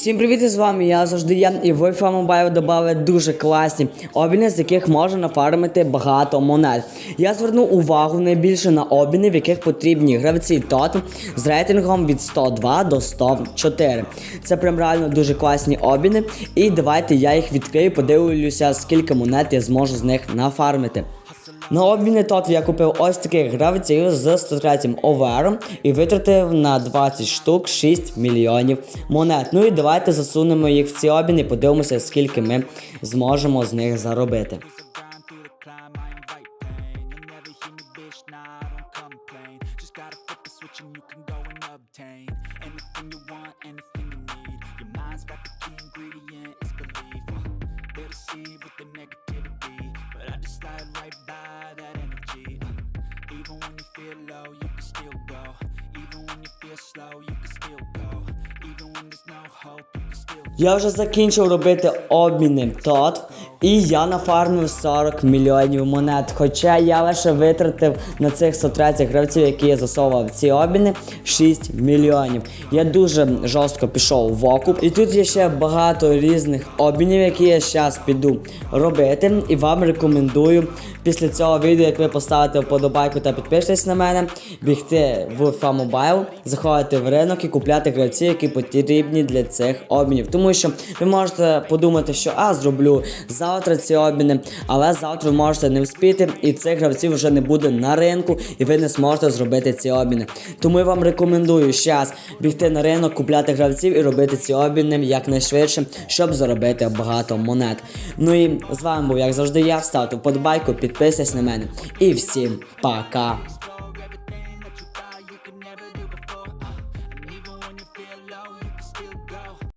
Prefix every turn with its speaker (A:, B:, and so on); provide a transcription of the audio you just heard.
A: Всім привіт, з вами я завжди я і в FIFA Mobile додали дуже класні обміни, з яких можна нафармити багато монет. Я звернув увагу найбільше на обміни, в яких потрібні гравці ТОТ з рейтингом від 102 до 104. Це прям реально дуже класні обміни. І давайте я їх відкрию, подивлюся, скільки монет я зможу з них нафармити. На обміни тот я купив ось таких гравців з 103 овером і витратив на 20 штук 6 мільйонів монет. Ну і давайте засунемо їх в ці обміни подивимося, скільки ми зможемо з них заробити.
B: Uh, negativity, I just slide right by that energy. Uh, Even when you feel low, you can still go. Even when you feel slow, you can still go.
A: Я вже закінчив робити обміни тот, і я нафармив 40 мільйонів монет. Хоча я лише витратив на цих 130 гравців, які я засовував ці обміни, 6 мільйонів. Я дуже жорстко пішов в окуп. І тут є ще багато різних обмінів, які я зараз піду робити. І вам рекомендую після цього відео, як ви поставите вподобайку та підпишетесь на мене, бігти в Famobile, заходити в ринок і купляти гравців, які потрібні для цих обмінів. Тому що ви можете подумати, що а зроблю завтра ці обміни, але завтра ви можете не вспіти, і цих гравців вже не буде на ринку, і ви не зможете зробити ці обміни. Тому я вам рекомендую зараз бігти на ринок, купляти гравців і робити ці обміни якнайшвидше, щоб заробити багато монет. Ну і з вами був, як завжди, я ставте вподобайку, підписуйтесь на мене. І всім пока!